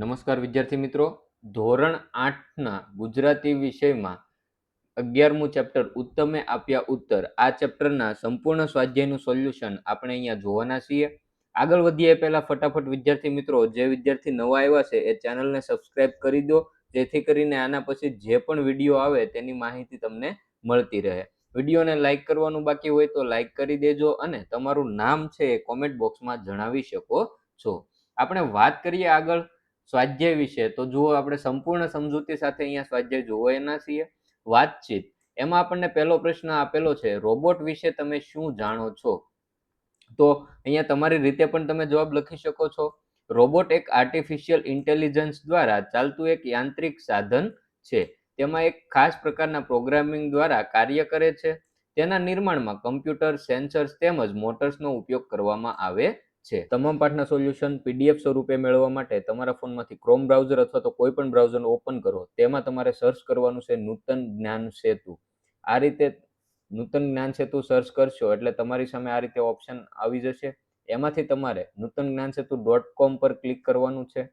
નમસ્કાર વિદ્યાર્થી મિત્રો. ધોરણ આઠના ગુજરાતી વિષયમાં અગિયારમું ચેપ્ટર ઉત્તમે આપ્યા ઉત્તર. આ ચેપ્ટરના સંપૂર્ણ સ્વાધ્યાયનું સોલ્યુશન આપણે અહીંયા જોવાના છીએ. આગળ વધીએ પહેલાં ફટાફટ વિદ્યાર્થી મિત્રો, જે વિદ્યાર્થી નવા આવ્યા છે એ ચેનલને સબસ્ક્રાઇબ કરી દો. જેથી કરીને આના પછી જે પણ વીડિયો આવે તેની માહિતી તમને મળતી રહે. વિડીયોને લાઈક કરવાનું બાકી હોય તો લાઈક કરી દેજો અને તમારું નામ છે એ કોમેન્ટ બોક્સમાં જણાવી શકો છો. આપણે વાત કરીએ આગળ. સ્વાધ્યાય વિશે. તો જુઓ, આપણે સંપૂર્ણ સમજૂતી સાથે અહીંયા સ્વાધ્યાય જોવાના છીએ. વાતચીત. એમાં આપણને પહેલો પ્રશ્ન આપેલો છે, રોબોટ વિશે તમે શું જાણો છો? તો અહીંયા તમારી રીતે પણ તમે જવાબ લખી શકો છો. રોબોટ એક આર્ટિફિશિયલ ઇન્ટેલિજન્સ દ્વારા ચાલતું એક યાંત્રિક સાધન છે. તેમાં એક ખાસ પ્રકારના પ્રોગ્રામિંગ દ્વારા કાર્ય કરે છે. તેના નિર્માણમાં કમ્પ્યુટર સેન્સર્સ તેમજ મોટર્સનો ઉપયોગ કરવામાં આવે છે. તમામ પાઠના સોલ્યુશન પીડીએફ સ્વરૂપે મેળવવા માટે તમારા ફોનમાંથી ક્રોમ બ્રાઉઝર અથવા તો કોઈ પણ બ્રાઉઝર ઓપન કરો. તેમાં તમારે સર્ચ કરવાનું છે નૂતન જ્ઞાન સેતુ. આ રીતે નૂતન જ્ઞાન સેતુ સર્ચ કરશો એટલે તમારી સામે આ રીતે ઓપ્શન આવી જશે. એમાંથી તમારે નૂતન જ્ઞાન સેતુ ડોટ કોમ પર ક્લિક કરવાનું છે.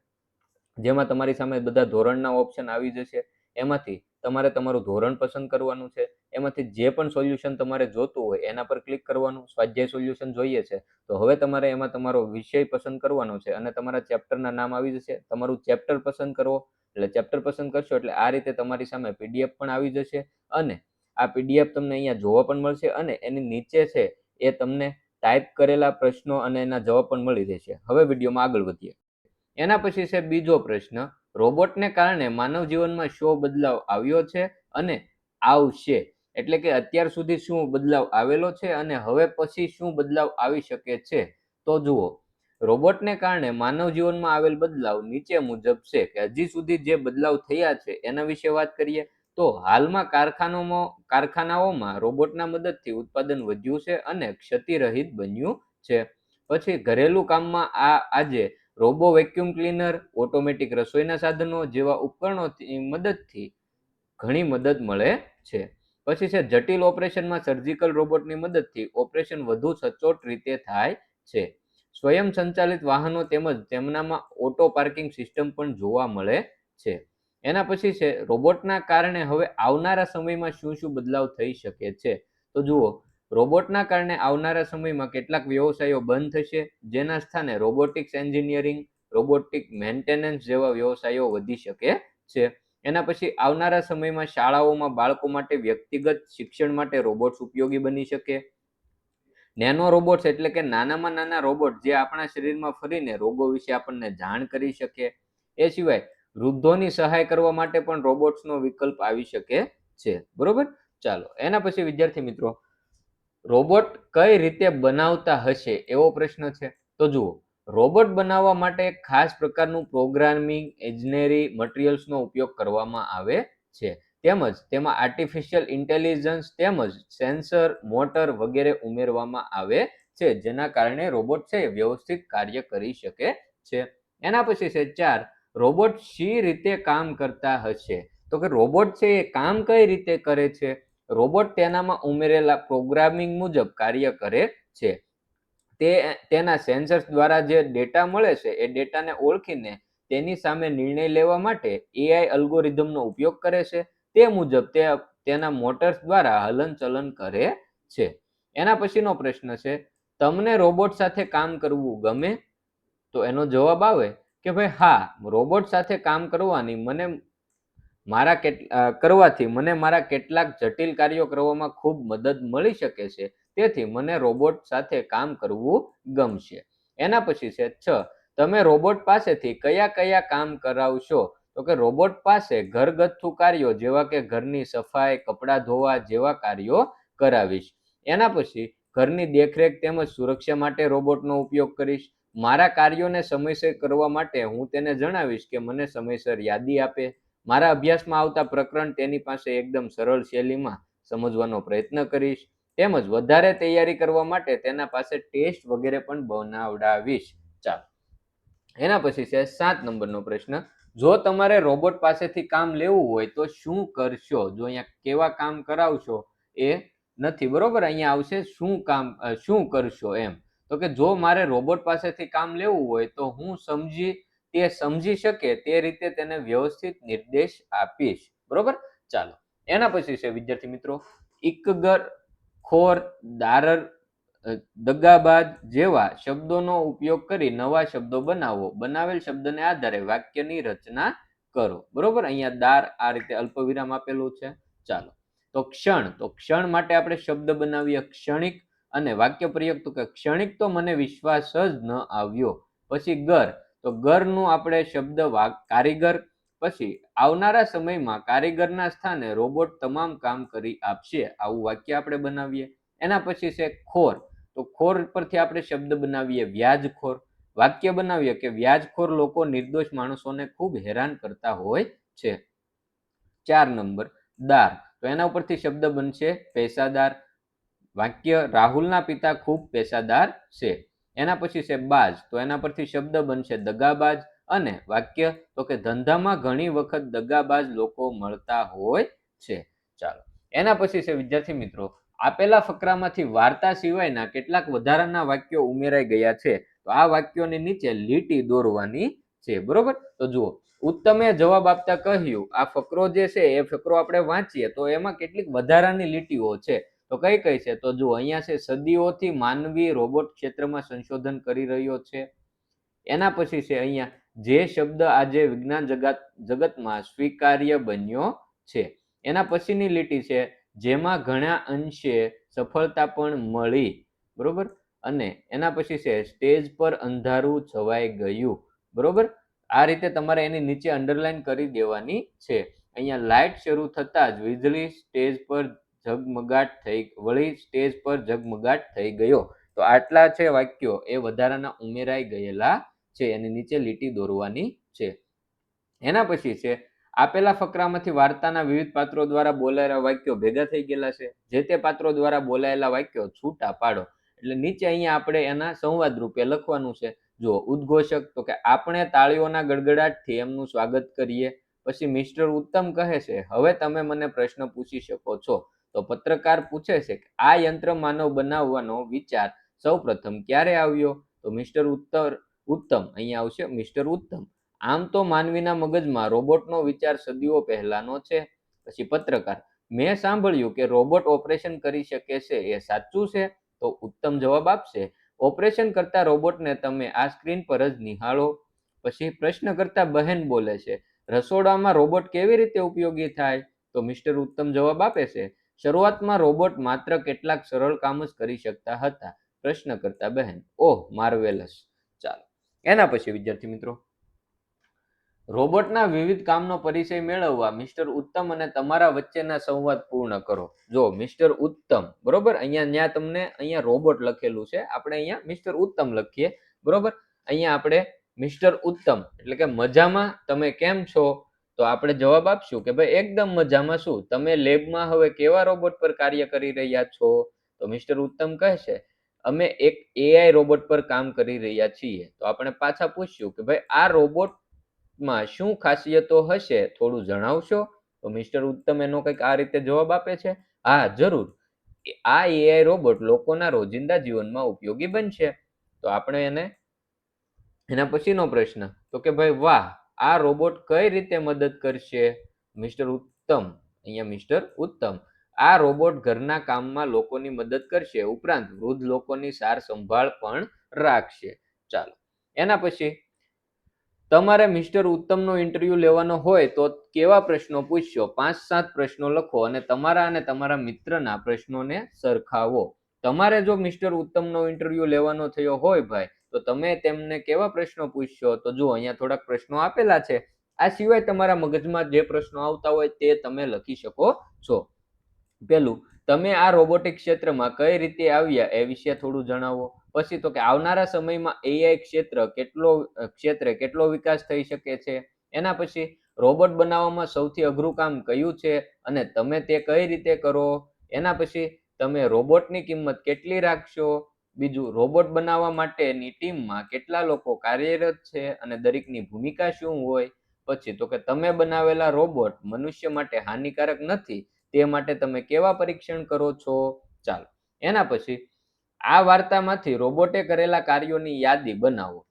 જેમાં તમારી સામે બધા ધોરણના ઓપ્શન આવી જશે. એમાંથી તમારે તમારું ધોરણ પસંદ કરવાનું છે. એમાંથી જે પણ સોલ્યુશન તમારે જોતું હોય, એના પર ક્લિક કરવાનું, સ્વાધ્યાય સોલ્યુશન જોઈએ છે, તો હવે તમારે એમાં તમારો વિષય પસંદ કરવાનો છે અને તમારા ચેપ્ટરના નામ આવી જશે. તમારું ચેપ્ટર પસંદ કરવો એટલે ચેપ્ટર પસંદ કરશો એટલે આ રીતે તમારી સામે પીડીએફ પણ આવી જશે અને આ પીડીએફ તમને અહીંયા જોવા પણ મળશે અને એની નીચે છે એ તમને ટાઈપ કરેલા પ્રશ્નો અને એના જવાબ પણ મળી રહેશે. હવે વિડીયોમાં આગળ વધીએ. એના પછી છે બીજો પ્રશ્ન રોબોટને કારણે માનવ જીવનમાં શો બદલાવ આવ્યો છે અને આવશે એટલે કે અત્યાર સુધી શું બદલાવ આવેલો છે અને હવે પછી શું બદલાવ આવી શકે છે? તો જુઓ, રોબોટને કારણે માનવ જીવનમાં આવેલ બદલાવ નીચે મુજબ છે કે હજી સુધી જે બદલાવ થયા છે એના વિશે વાત કરીએ, તો હાલમાં કારખાનામાં, કારખાનાઓમાં રોબોટના મદદથી ઉત્પાદન વધ્યું છે અને ક્ષતિરહિત બન્યું છે. પછી ઘરેલું કામમાં આ, આજે રોબો વેક્યુમ ક્લીનર ઓટોમેટિક રસોઈના સાધનો જેવા ઉપકરણોની મદદથી ઘણી મદદ મળે છે. પછી છે, જટિલ ઓપરેશનમાં સર્જિકલ રોબોટની મદદથી ઓપરેશન વધુ સચોટ રીતે થાય છે. સ્વયં સંચાલિત વાહનો તેમજ તેમનામાં ઓટો પાર્કિંગ સિસ્ટમ પણ જોવા મળે છે. એના પછી છે રોબોટના કારણે હવે આવનારા સમયમાં શું શું બદલાવ થઈ શકે છે? તો જુઓ રોબોટના કારણે આવનારા સમયમાં કેટલાક વ્યવસાયો બંધ થશે, જેના સ્થાને રોબોટિક્સ એન્જિનિયરિંગ રોબોટિક મેન્ટેનન્સ જેવા વ્યવસાયો વધી શકે છે. એના પછી આવનારા સમયમાં શાળાઓમાં બાળકો માટે વ્યક્તિગત શિક્ષણ માટે રોબોટ્સ ઉપયોગી બની શકે? નેનો રોબોટ્સ એટલે કે નાનામાં નાના રોબોટ જે આપણા શરીરમાં ફરીને રોગો વિશે આપણને જાણ કરી શકે. એ સિવાય વૃદ્ધોની સહાય કરવા માટે પણ રોબોટ્સનો વિકલ્પ આવી શકે છે. બરોબર? ચાલો, એના પછી વિદ્યાર્થી મિત્રો, રોબોટ કઈ રીતે બનાવતા હશે એવો પ્રશ્ન છે. તો જુઓ રોબોટ બનાવવા માટે ખાસ પ્રકારનું પ્રોગ્રામિંગ એન્જિનિયરી મટીરિયલ્સનો ઉપયોગ કરવામાં આવે છે. તેમજ તેમાં આર્ટિફિશિયલ ઇન્ટેલિજન્સ તેમજ સેન્સર, મોટર વગેરે ઉમેરવામાં આવે છે, જેના કારણે રોબોટ છે વ્યવસ્થિત કાર્ય કરી શકે છે. એના પછી છે ચાર, રોબોટ શી રીતે કામ કરતા હશે? તો કે રોબોટ છે એ કામ કઈ રીતે કરે છે? રોબોટ તેનામાં ઉમેરેલા પ્રોગ્રામિંગ મુજબ કાર્ય કરે છે. તે, તેના સેન્સર્સ દ્વારા જે ડેટા મળે છે, એ ડેટાને ઓળખીને તેની સામે નિર્ણય લેવા માટે એઆઈ અલ્ગોરિધમનો ઉપયોગ કરે છે. તે મુજબ તે, તેના મોટર્સ દ્વારા હલનચલન કરે છે. એના પછીનો પ્રશ્ન છે, તમને રોબોટ સાથે કામ કરવું ગમે? તો એનો જવાબ આવે કે, ભાઈ, હા રોબોટ સાથે કામ કરવાની મને મારા કેટ કરવાથી મને મારા કેટલાક જટિલ કાર્યો કરવામાં ખૂબ મદદ મળી શકે છે. તેથી મને રોબોટ સાથે કામ કરવું ગમશે. એના પછી છે, છ, તમે રોબોટ પાસેથી કયા કયા કામ કરાવશો? તો કે રોબોટ પાસે ઘરગથ્થુ કાર્યો જેવા કે ઘરની સફાઈ, કપડાં ધોવા જેવા કાર્યો કરાવીશ. એના પછી ઘરની દેખરેખ તેમજ સુરક્ષા માટે રોબોટનો ઉપયોગ કરીશ. મારા કાર્યોને સમયસર કરવા માટે હું તેને જણાવીશ કે મને સમયસર યાદી આપે. મારા અભ્યાસમાં આવતા પ્રકરણ તેની પાસે એકદમ સરળ શૈલીમાં સમજવાનો પ્રયત્ન કરીશ. તેમજ વધારે તૈયારી કરવા માટે તેના પાસે ટેસ્ટ વગેરે પણ બનાવડાવીશ. ચાલો. એના પછી છે સાત નંબરનો પ્રશ્ન. જો તમારે રોબોટ પાસેથી કામ લેવું હોય તો શું કરશો? જો અહીંયા કેવા કામ કરાવશો? એ નથી, બરોબર? અહીંયા આવશે શું કામ શું કરશો એમ. તો કે જો મારે રોબોટ પાસેથી કામ લેવું હોય તો હું સમજી, તે સમજી શકે તે રીતે તેને વ્યવસ્થિત નિર્દેશ આપીશ. બરોબર? ચાલો. એના પછી છે વિદ્યાર્થી મિત્રો ઇકગર ખોર, દારર દગાબાજ જેવા શબ્દોનો ઉપયોગ કરી નવા શબ્દો બનાવો. બનાવેલ શબ્દને આધારે વાક્યની રચના કરો. બરોબર? અહીંયા દાર આ રીતે અલ્પવિરામ આપેલું છે. ચાલો. તો ક્ષણ. તો ક્ષણ માટે આપણે શબ્દ બનાવીએ ક્ષણિક અને વાક્ય પ્રયોગ તો કે ક્ષણિક તો મને વિશ્વાસ જ ન આવ્યો. પછી ગર તો ગરનું આપણે શબ્દ કારીગર પછી આવનારા સમયમાં કારીગરના સ્થાને રોબોટ તમામ કામ કરી આપશે. આવું વાક્ય આપણે બનાવીએ. એના પછી છે ખોર. તો ખોર પરથી આપણે શબ્દ બનાવીએ વ્યાજખોર. વાક્ય બનાવીએ કે વ્યાજખોર લોકો નિર્દોષ માણસોને ખૂબ હેરાન કરતા હોય છે. ચાર નંબર. દાર. તો એના ઉપરથી શબ્દ બનશે પેશાદાર વાક્ય રાહુલના પિતા ખૂબ પેશાદાર છે. એના પછી છે બાજ. તો એના પરથી શબ્દ બનશે દગાબાજ. અને વાક્ય તો કે ધંધામાં ઘણી વખત દગાબાજ લોકો મળતા હોય છે. ચાલો, એના પછી છે વિદ્યાર્થી મિત્રો, આપેલા ફકરામાંથી વાર્તા સિવાયના કેટલાક વધારાના વાક્યો ઉમેરાઈ ગયા છે. તો આ વાક્યોની નીચે લીટી દોરવાની છે, બરોબર? તો જુઓ, ઉત્તમે જવાબ આપતા કહ્યું, આ ફકરો જે છે, એ ફકરો આપણે વાંચીએ, તો એમાં કેટલીક વધારાની લીટીઓ છે. તો કઈ કઈ છે? તો જુઓ, અહીંયા છે, સદીઓથી માનવી રોબોટ ક્ષેત્રમાં સંશોધન કરી રહ્યો છે. એના પછી છે અહીંયા જે શબ્દ આજે વિજ્ઞાન જગત, જગતમાં સ્વીકાર્ય બન્યો છે. એના પછીની લીટી છે, જેમાં ઘણા અંશે સફળતા પણ મળી, બરોબર? અને એના પછી છે, સ્ટેજ પર અંધારું છવાઈ ગયું, બરોબર? આ રીતે તમારે એની નીચે અંડરલાઈન કરી દેવાની છે. અહીંયા લાઇટ શરૂ થતાં જ વીજળી સ્ટેજ પર ઝગમગાટ થઈ, વળી સ્ટેજ પર ઝગમગાટ થઈ ગયો. તો આટલા છે વાક્યો, એ વધારાના ઉમેરાઈ ગયેલા છે, એની નીચે લીટી દોરવાની છે. એના પછી છે, આપેલા ફકરામાંથી વાર્તાના વિવિધ પાત્રો દ્વારા બોલાયેલા વાક્યો ભેગા થઈ ગયેલા છે. જે તે પાત્રો દ્વારા બોલાયેલા વાક્યો છૂટા પાડો. એટલે નીચે અહીંયા આપણે એના સંવાદ રૂપે લખવાનું છે. જો ઉદ્ઘોષક તો કે આપણે તાળીઓના ગડગડાટથી એમનું સ્વાગત કરીએ. પછી મિસ્ટર ઉત્તમ કહે છે, હવે તમે મને પ્રશ્ન પૂછી શકો છો. તો પત્રકાર પૂછે છે કે, આ યંત્ર માનવ બનાવવાનો વિચાર સૌપ્રથમ ક્યારે આવ્યો? તો મિસ્ટર ઉત્તર ઉત્તમ, અહીંયા આવશે મિસ્ટર ઉત્તમ. આમ તો માનવીના મગજમાં રોબોટનો વિચાર સદીઓ પહેલાનો છે. પછી પત્રકાર, મેં સાંભળ્યું કે રોબોટ ઓપરેશન કરી શકે છે, એ સાચું છે? તો ઉત્તમ જવાબ આપશે. ઓપરેશન કરતા રોબોટને તમે આ સ્ક્રીન પર જ નિહાળો. પછી પ્રશ્ન કરતા બહેન બોલે છે, રસોડામાં રોબોટ કેવી રીતે ઉપયોગી થાય? તો મિસ્ટર ઉત્તમ જવાબ આપે છે, શરૂઆતમાં રોબોટ માત્ર કેટલાક સરળ કામ જ કરી શકતા હતા. પ્રશ્ન કરતા બહેન, ઓહ, માર્વેલસ. ચાલો. એના પછી, વિદ્યાર્થી મિત્રો? રોબોટના વિવિધ કામનો પરિચય મેળવવા મિસ્ટર ઉત્તમ અને તમારા વચ્ચેના સંવાદ પૂર્ણ કરો. જો, મિસ્ટર ઉત્તમ, બરોબર? અહીંયા ત્યાં તમને અહીંયા રોબોટ લખેલું છે. આપણે અહીંયા મિસ્ટર ઉત્તમ લખીએ, બરોબર? અહીંયા આપણે મિસ્ટર ઉત્તમ, એટલે કે મજામાં તમે કેમ છો? તો આપણે જવાબ આપશું કે ભાઈ, એકદમ મજામાં શું? તમે લેબમાં હવે કેવા રોબોટ પર કાર્ય કરી રહ્યા છો? તો મિસ્ટર ઉત્તમ કહે છે અમે એક એઆઈ રોબોટ પર કામ કરી રહ્યા છીએ. તો આપણે પાછા પૂછ્યું કે ભાઈ, આ રોબોટમાં શું ખાસિયતો હશે? થોડું જણાવશો? તો મિસ્ટર ઉત્તમ એનો કંઈક આ રીતે જવાબ આપે છે. હા, જરૂર. આ એઆઈ રોબોટ લોકોના રોજિંદા જીવનમાં ઉપયોગી બનશે. તો આપણે એને, એના પછીનો પ્રશ્ન. તો કે ભાઈ, વાહ, આ રોબોટ કઈ રીતે મદદ કરશે? મિસ્ટર ઉત્તમ. અહીંયા મિસ્ટર ઉત્તમ. આ રોબોટ ઘરના કામમાં લોકોની મદદ કરશે, ઉપરાંત વૃદ્ધ લોકોની સાર સંભાળ પણ રાખશે. ચાલો, એના પછી, તમારે મિસ્ટર ઉત્તમનો ઇન્ટરવ્યુ લેવાનો હોય તો કેવા પ્રશ્નો પૂછશો? પાંચ સાત પ્રશ્નો લખો અને તમારા અને તમારા મિત્રના પ્રશ્નોને સરખાવો. તમારે જો મિસ્ટર ઉત્તમનો ઇન્ટરવ્યૂ લેવાનો થયો હોય ભાઈ, તો તમે તેમને કેવા પ્રશ્નો પૂછશો? તો જુઓ અહીંયા થોડાક પ્રશ્નો આપેલા છે, આ સિવાય તમારા મગજમાં જે પ્રશ્નો આવતા હોય તે તમે લખી શકો છો. પેલું, તમે આ રોબોટિક ક્ષેત્રમાં કઈ રીતે આવ્યા એ વિશે થોડું જણાવો. પછી તો કે આવનારા સમયમાં એઆઈ ક્ષેત્ર કેટલો, ક્ષેત્રે કેટલો વિકાસ થઈ શકે છે? એના પછી રોબોટ બનાવવામાં સૌથી અઘરું કામ કયું છે અને તમે તે કઈ રીતે કરો? એના પછી તમે રોબોટની કિંમત કેટલી રાખશો? બીજું, રોબોટ બનાવવા માટેની ટીમમાં કેટલા લોકો કાર્યરત છે અને દરેકની ભૂમિકા શું હોય? પછી તો કે તમે બનાવેલા રોબોટ મનુષ્ય માટે હાનિકારક નથી તે માટે તમે કેવા પરીક્ષણ કરો છો? ચાલો, એના પછી આ વાર્તામાંથી રોબોટે કરેલા કાર્યોની યાદી બનાવો.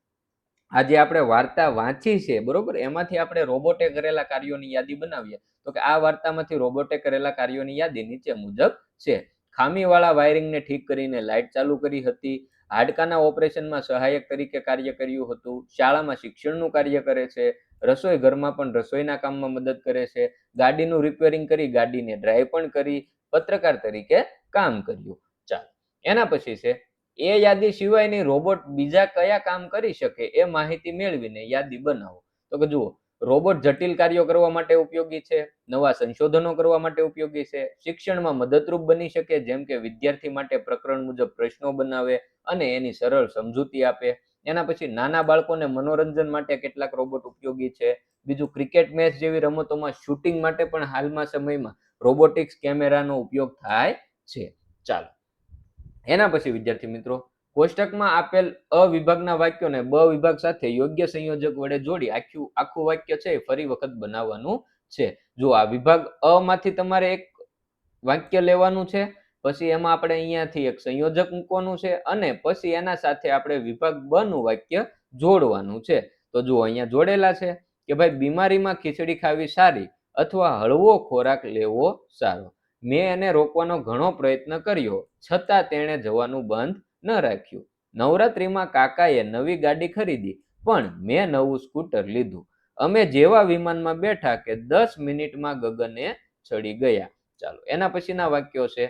આજે આપણે વાર્તા વાંચી છે, બરોબર? એમાંથી આપણે રોબોટે કરેલા કાર્યોની યાદી બનાવીએ. તો કે આ વાર્તામાંથી રોબોટે કરેલા કાર્યોની યાદી નીચે મુજબ છે. ખામીવાળા વાયરિંગને ઠીક કરીને લાઇટ ચાલુ કરી હતી. હાડકાના ઓપરેશનમાં સહાયક તરીકે કાર્ય કર્યું હતું. શાળામાં શિક્ષણનું કાર્ય કરે છે. રસોઈ ઘરમાં પણ રસોઈના કામમાં મદદ કરે છે. ગાડીનું રિપેરિંગ કરી, ગાડીને ડ્રાઈવ પણ કરી, પત્રકાર તરીકે કામ કર્યું. ચાલો, એના પછી છે, એ યાદી સિવાયની રોબોટ બીજા કયા કામ કરી શકે એ માહિતી મેળવીને યાદી બનાવો. તો કે જુઓ રોબોટ જટિલ કાર્યો કરવા માટે ઉપયોગી છે, નવા સંશોધનો કરવા માટે ઉપયોગી છે, શિક્ષણમાં મદદરૂપ બની શકે, જેમ કે વિદ્યાર્થી માટે પ્રકરણ મુજબ પ્રશ્નો બનાવે અને એની સરળ સમજૂતી આપે. એના પછી નાના બાળકોને મનોરંજન માટે કેટલાક રોબોટ ઉપયોગી છે. બીજું ક્રિકેટ મેચ જેવી રમતોમાં શૂટિંગ માટે પણ હાલમાં સમયમાં રોબોટિક્સ કેમેરાનો ઉપયોગ થાય છે. ચાલો. એના પછી વિદ્યાર્થી મિત્રો, કોષ્ટકમાં આપેલ અ વિભાગના વાક્યોને બ વિભાગ સાથે યોગ્ય સંયોજક વડે જોડી આખું આખું વાક્ય છે ફરી વખત બનાવવાનું છે. જો આ વિભાગ અ માંથી તમારે એક વાક્ય લેવાનું છે પછી એમાં આપણે અહીંયાથી એક સંયોજક મૂકવાનું છે અને પછી એના સાથે આપણે વિભાગ બ વાક્ય જોડવાનું છે. તો જુઓ અહીંયા જોડેલા છે કે ભાઈ, બીમારીમાં ખીચડી ખાવી સારી અથવા હળવો ખોરાક લેવો સારો. મેં એને રોકવાનો ઘણો પ્રયત્ન કર્યો, છતાં તેણે જવાનું બંધ ન રાખ્યું. નવરાત્રીમાં કાકાએ નવી ગાડી ખરીદી, પણ મેં નવું સ્કૂટર લીધું. અમે જેવા વિમાનમાં બેઠા કે દસ મિનિટમાં ગગને ચડી ગયા. ચાલો, એના પછીના વાક્યો છે.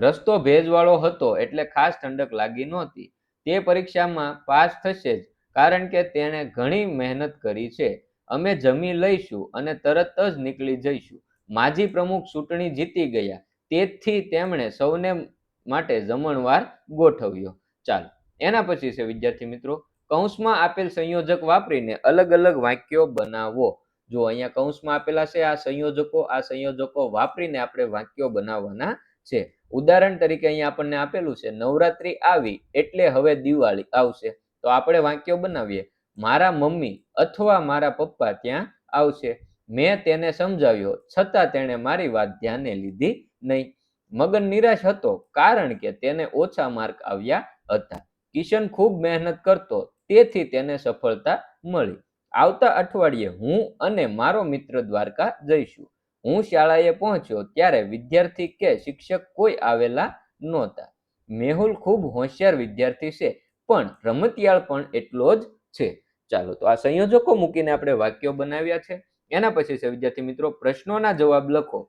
રસ્તો ભેજવાળો હતો એટલે ખાસ ઠંડક લાગી નહોતી. તે પરીક્ષામાં પાસ થશે જ, કારણ કે તેણે ઘણી મહેનત કરી છે. અમે જમી લઈશું અને તરત જ નીકળી જઈશું. માજી પ્રમુખ ચૂંટણી જીતી ગયા. તેથી તેમણે સૌને માટે જમણવાર ગોઠવ્યો. ચાલો, એના પછી છે, વિદ્યાર્થી મિત્રો, કૌંસમાં આપેલ સંયોજક વાપરીને અલગ અલગ વાક્યો બનાવો. જો અહીંયા કૌંસમાં આપેલા છે, આ સંયોજકો આ સંયોજકો વાપરીને આપણે વાક્યો બનાવવાના છે. ઉદાહરણ તરીકે અહીંયા આપણને આપેલું છે, નવરાત્રી આવી એટલે હવે દિવાળી આવશે. તો આપણે વાક્યો બનાવીએ. મારા મમ્મી અથવા મારા પપ્પા ત્યાં આવશે. મેં તેને સમજાવ્યો, છતાં તેણે મારી વાત ધ્યાને લીધી નહીં. મગન નિરાશ હતો કારણ કે તેને ઓછા માર્ક આવ્યા હતા. કિશન ખૂબ મહેનત કરતો, તેથી તેને સફળતા મળી. આવતા અઠવાડિયે હું અને મારો મિત્ર દ્વારકા જઈશું. હું શાળાએ પહોંચ્યો ત્યારે વિદ્યાર્થી કે શિક્ષક કોઈ આવેલા નહોતા. મેહુલ ખૂબ હોશિયાર વિદ્યાર્થી છે, પણ રમતિયાળ પણ એટલો જ છે. ચાલો, તો આ સંયોજકો મૂકીને આપણે વાક્યો બનાવ્યા છે. એના પછી છે, વિદ્યાર્થી મિત્રો, પ્રશ્નોના જવાબ લખો.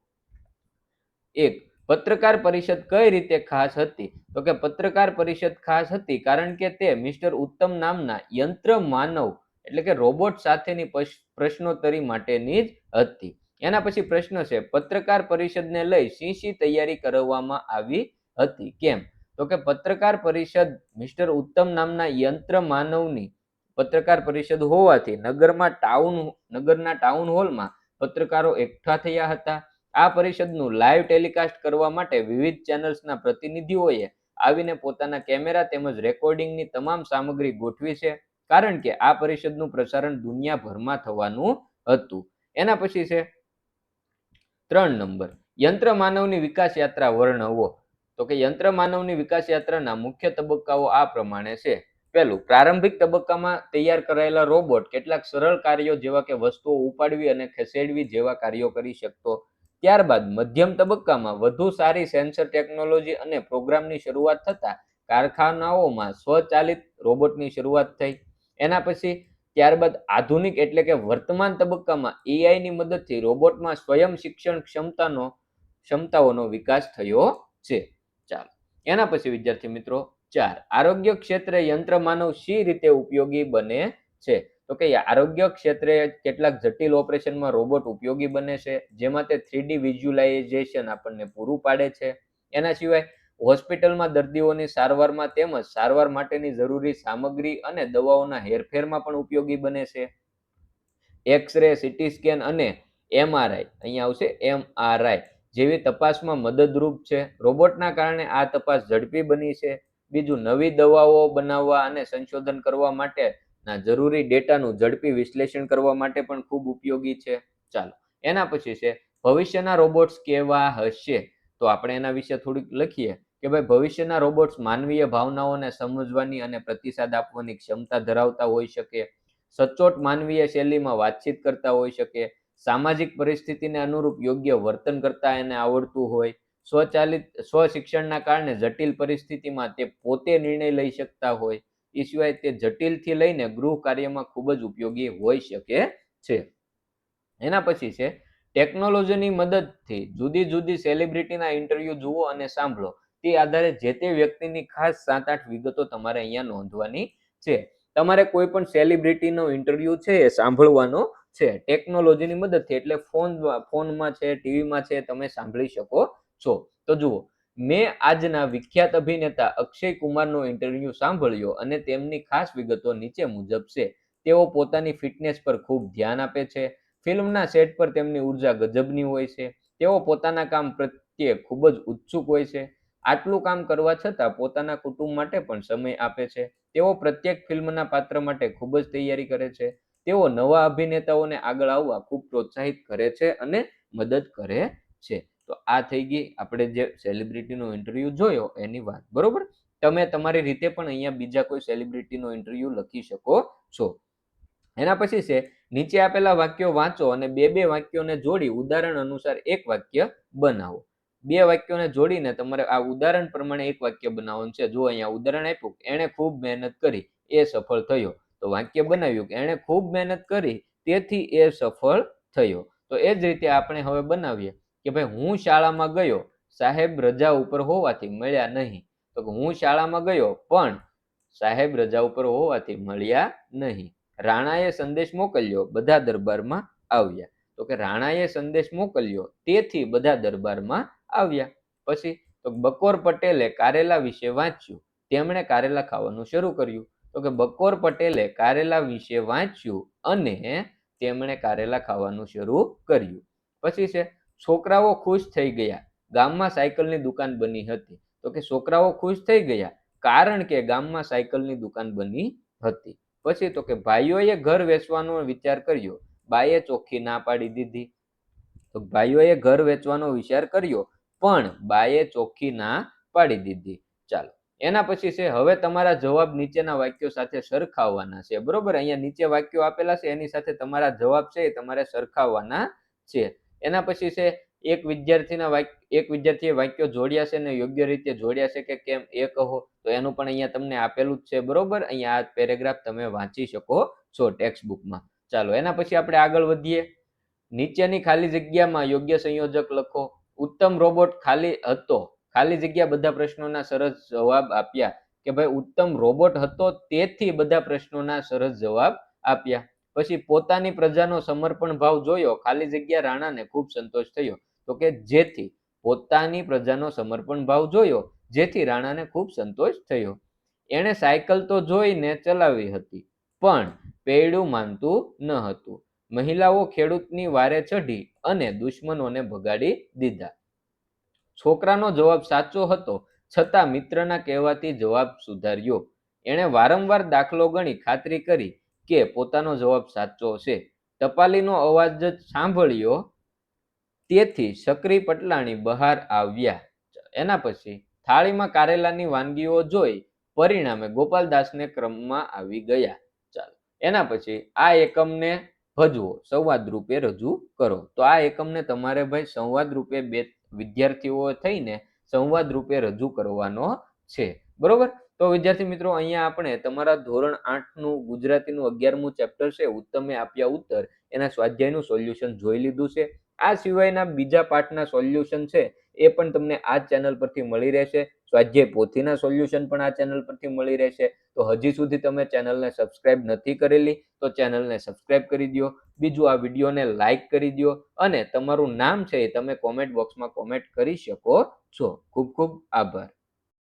એક, પત્રકાર પરિષદ કઈ રીતે ખાસ હતી? તો કે પત્રકાર પરિષદ ખાસ હતી કારણ કે તે મિસ્ટર ઉત્તમ નામના યંત્ર માનવ, એટલે કે રોબોટ સાથેની પ્રશ્નોત્તરી માટેની જ હતી. એના પછી પ્રશ્ન છે, પત્રકાર પરિષદને લઈ શી શી તૈયારી કરવામાં આવી હતી? કેમ? તો કે પત્રકાર પરિષદ મિસ્ટર ઉત્તમ નામના યંત્ર માનવની પત્રકાર પરિષદ હોવાથી નગરમાં ટાઉન, નગરના ટાઉન હોલમાં પત્રકારો એકઠા થયા હતા. આ પરિષદનું લાઈવ ટેલિકાસ્ટ કરવા માટે વિવિધ ચેનલ્સના પ્રતિનિધિઓએ આવીને પોતાના કેમેરા તેમજ રેકોર્ડિંગની તમામ સામગ્રી ગોઠવી છે. કારણ કે આ પરિષદનું પ્રસારણ દુનિયાભરમાં થવાનું હતું. એના પછી છે ત્રણ નંબર. યંત્ર માનવની વિકાસ યાત્રા વર્ણવો. તો કે યંત્ર માનવની વિકાસ યાત્રાના મુખ્ય તબક્કાઓ આ પ્રમાણે છે. પહેલું, પ્રારંભિક તબક્કામાં તૈયાર કરાયેલા રોબોટ કેટલાક સરળ કાર્યો જેવા કે વસ્તુઓ ઉપાડવી અને ખસેડવી જેવા કાર્યો કરી શકતો. ત્યારબાદ, મધ્યમ તબક્કામાં વધુ સારી સેન્સર ટેકનોલોજી અને પ્રોગ્રામની શરૂઆત થતા કારખાનાઓમાં સ્વચાલિત રોબોટની શરૂઆત થઈ. એના પછી ત્યારબાદ આધુનિક એટલે કે વર્તમાન તબક્કામાં એઆઈની મદદથી રોબોટમાં સ્વયં શિક્ષણ ક્ષમતાનો, ક્ષમતાઓનો વિકાસ થયો છે. ચાલો, એના પછી વિદ્યાર્થી મિત્રો ચાર. આરોગ્ય ક્ષેત્રે યંત્ર માનવ શી રીતે ઉપયોગી બને છે? તો કે આરોગ્ય ક્ષેત્રે કેટલાક જટિલ ઓપરેશનમાં રોબોટ ઉપયોગી બને છે, જેમાં તે થ્રીડી વિઝ્યુલાઇઝેશન આપણને પૂરું પાડે છે. એના સિવાય હોસ્પિટલમાં દર્દીઓની સારવારમાં તેમજ સારવાર માટેની જરૂરી સામગ્રી અને દવાઓના હેરફેરમાં પણ ઉપયોગી બને છે. એક્સરે સિટી સ્કેન અને એમઆરઆઈ અહીંયા આવશે એમઆરઆઈ જેવી તપાસમાં મદદરૂપ છે. રોબોટના કારણે આ તપાસ ઝડપી બની છે. બીજું, નવી દવાઓ બનાવવા અને સંશોધન કરવા માટેના જરૂરી ડેટાનું ઝડપી વિશ્લેષણ કરવા માટે પણ ખૂબ ઉપયોગી છે. ચાલો, એના પછી છે, ભવિષ્યના રોબોટ્સ કેવા હશે? તો આપણે એના વિશે થોડીક લખીએ. કે ભાઈ ભવિષ્યના રોબોટ્સ માનવીય ભાવનાઓને સમજવાની અને પ્રતિસાદ આપવાની ક્ષમતા ધરાવતા હોઈ શકે, સચોટ માનવીય શૈલીમાં વાતચીત કરતા હોઈ શકે, સામાજિક પરિસ્થિતિને અનુરૂપ યોગ્ય વર્તન કરતા એને આવડતું હોય, સ્વચાલિત, સ્વશિક્ષણના કારણે જટિલ પરિસ્થિતિમાં તે પોતે નિર્ણય લઈ શકતા હોય, એ સિવાય તે જટિલથી લઈને ગૃહ કાર્યમાં ખૂબ જ ઉપયોગી હોઈ શકે છે. એના પછી છે, ટેકનોલોજીની મદદથી જુદી જુદી સેલિબ્રિટીના ઇન્ટરવ્યૂ જુઓ અને સાંભળો. તે આધારે જે તે વ્યક્તિની ખાસ સાત આઠ વિગતો તમારે અહીંયા નોંધવાની છે. તમારે કોઈ પણ સેલિબ્રિટીનો ઇન્ટરવ્યૂ છે એ સાંભળવાનો છે. ટેકનોલોજીની મદદથી એટલે ફોન ફોનમાં છે ટીવીમાં છે, તમે સાંભળી શકો છો. તો જુઓ, મેં આજના વિખ્યાત અભિનેતા અક્ષય કુમારનો ઇન્ટરવ્યૂ સાંભળ્યો અને તેમની ખાસ વિગતો નીચે મુજબ છે. તેઓ પોતાની ફિટનેસ પર ખૂબ ધ્યાન આપે છે. ફિલ્મના સેટ પર તેમની ઊર્જા ગજબની હોય છે. તેઓ પોતાના કામ પ્રત્યે ખૂબ જ ઉત્સુક હોય છે. આટલું કામ કરવા છતાં પોતાના કુટુંબ માટે પણ સમય આપે છે. તેઓ પ્રત્યેક ફિલ્મના પાત્ર માટે ખૂબ જ તૈયારી કરે છે. તેઓ નવા અભિનેતાઓને આગળ આવવા ખૂબ પ્રોત્સાહિત કરે છે અને મદદ કરે છે. તો આ થઈ ગઈ આપણે જે સેલિબ્રિટીનો ઇન્ટરવ્યૂ જોયો એની વાત, બરોબર? તમે તમારી રીતે પણ અહીંયા બીજા કોઈ સેલિબ્રિટીનો ઇન્ટરવ્યૂ લખી શકો છો. એના પછી છે, નીચે આપેલા વાક્યો વાંચો અને બે બે વાક્યોને જોડી ઉદાહરણ અનુસાર એક વાક્ય બનાવો. બે વાક્યોને જોડીને તમારે આ ઉદાહરણ પ્રમાણે એક વાક્ય બનાવવાનું છે. જો અહીંયા ઉદાહરણ આપ્યું એણે ખૂબ મહેનત કરી, એ સફળ થયો. તો વાક્ય બનાવ્યું કે એણે ખૂબ મહેનત કરી, તેથી એ સફળ થયો. તો એ જ રીતે આપણે હવે બનાવીએ કે ભાઈ, હું શાળામાં ગયો, સાહેબ રજા ઉપર હોવાથી મળ્યા નહીં. તો હું શાળામાં ગયો, પણ સાહેબ રજા ઉપર હોવાથી મળ્યા નહીં. રાણાએ સંદેશ મોકલ્યો, બધા દરબારમાં આવ્યા. તો કે રાણાએ સંદેશ મોકલ્યો, તેથી બધા દરબારમાં આવ્યા. પછી તો બકોર પટેલે કારેલા વિશે વાંચ્યું. તેમણે કારેલા ખાવાનું શરૂ કર્યું. તો કે બકોર પટેલે કારેલા વિશે વાંચ્યું અને તેમણે કારેલા ખાવાનું શરૂ કર્યું. પછી છે, છોકરાઓ ખુશ થઈ ગયા. ગામમાં સાયકલની દુકાન બની હતી. તો કે છોકરાઓ ખુશ થઈ ગયા કારણ કે ગામમાં સાયકલની દુકાન બની હતી. પછી તો કે ભાઈઓએ ઘર વેચવાનો વિચાર કર્યો. બાએ ચોખ્ખી ના પાડી દીધી. તો ભાઈઓએ ઘર વેચવાનો વિચાર કર્યો. પણ બાએ ચોખ્ખી ના પાડી દીધી. ચાલો, એના પછી છે, હવે તમારા જવાબ નીચેના વાક્યો સાથે સરખાવવાના છે. બરોબર? અહીંયા નીચે વાક્યો આપેલા છે, એની સાથે તમારા જવાબ છે, એ તમારે સરખાવવાના છે. એના પછી છે, એક વિદ્યાર્થીના વાક્ય એક વિદ્યાર્થીએ વાક્યો જોડ્યા છે ને યોગ્ય રીતે જોડ્યા છે કે કેમ એ કહો, તો એનું પણ અહીંયા તમને આપેલું જ છે. બરોબર? અહીંયા આ પેરેગ્રાફ તમે વાંચી શકો છો ટેક્સ્ટ બુકમાં ચાલો, એના પછી આપણે આગળ વધીએ. નીચેની ખાલી જગ્યામાં યોગ્ય સંયોજક લખો. ઉત્તમ રોબોટ ખાલી હતો. ખાલી જગ્યા બધા પ્રશ્નોના સરસ જવાબ આપ્યા કે ભાઈ ઉત્તમ રોબોટ હતો તેથી બધા પ્રશ્નોના સરસ જવાબ આપ્યા. પછી પોતાની પ્રજાનો સમર્પણ ભાવ જોયો. ખાલી જગ્યા રાણાને ખૂબ સંતોષ થયો. તો કે જેથી પોતાની પ્રજાનો સમર્પણ ભાવ જોયો. જેથી રાણાને ખૂબ સંતોષ થયો. એણે સાયકલ તો જોઈને ચલાવી હતી, પણ પૈડું માનતું ન હતું. મહિલાઓ ખેડૂતની વારે ચઢી અને દુશ્મનોને ભગાડી દીધા. છોકરાનો જવાબ સાચો હતો, છતાં મિત્રના કહેવાથી જવાબ સુધાર્યો. એણે વારંવાર દાખલો ગણી ખાતરી કરી કે પોતાનો જવાબ સાચો છે. ટપાલીનો અવાજ જ સાંભળ્યો, તેથી સક્રી પટલાણી બહાર આવ્યા. એના પછી થાળીમાં કારેલાની વાનગીઓ જોઈ પરિણામે ગોપાલદાસને ક્રમમાં આવી ગયા. ચાલો, એના પછી આ એકમને ભજવો, સંવાદ રૂપે રજૂ કરો. તો આ એકમને તમારે ભાઈ સંવાદ રૂપે બે વિદ્યાર્થીઓ થઈને સંવાદ રૂપે રજૂ કરવાનો છે. બરોબર? તો વિદ્યાર્થી મિત્રો, અહીંયા આપણે તમારા ધોરણ આઠનું ગુજરાતીનું અગિયારમું ચેપ્ટર છે, ઉત્તમે આપ્યા ઉત્તર. એના સ્વાધ્યાયનું સોલ્યુશન જોઈ લીધું છે. આ સિવાયના બીજા પાઠના સોલ્યુશન છે, એ પણ તમને આ ચેનલ પરથી મળી રહેશે. સ્વાધ્યાય પોથીના સોલ્યુશન પણ આ ચેનલ પરથી મળી રહેશે, તો હજી સુધી તમે ચેનલને સબસ્ક્રાઇબ નથી કરેલી, તો ચેનલને સબસ્ક્રાઇબ કરી દો બીજું આ વિડીયોને લાઇક કરી દો અને તમારું નામ છે એ તમે કોમેન્ટ બોક્સમાં કોમેન્ટ કરી શકો છો. ખૂબ ખૂબ આભાર.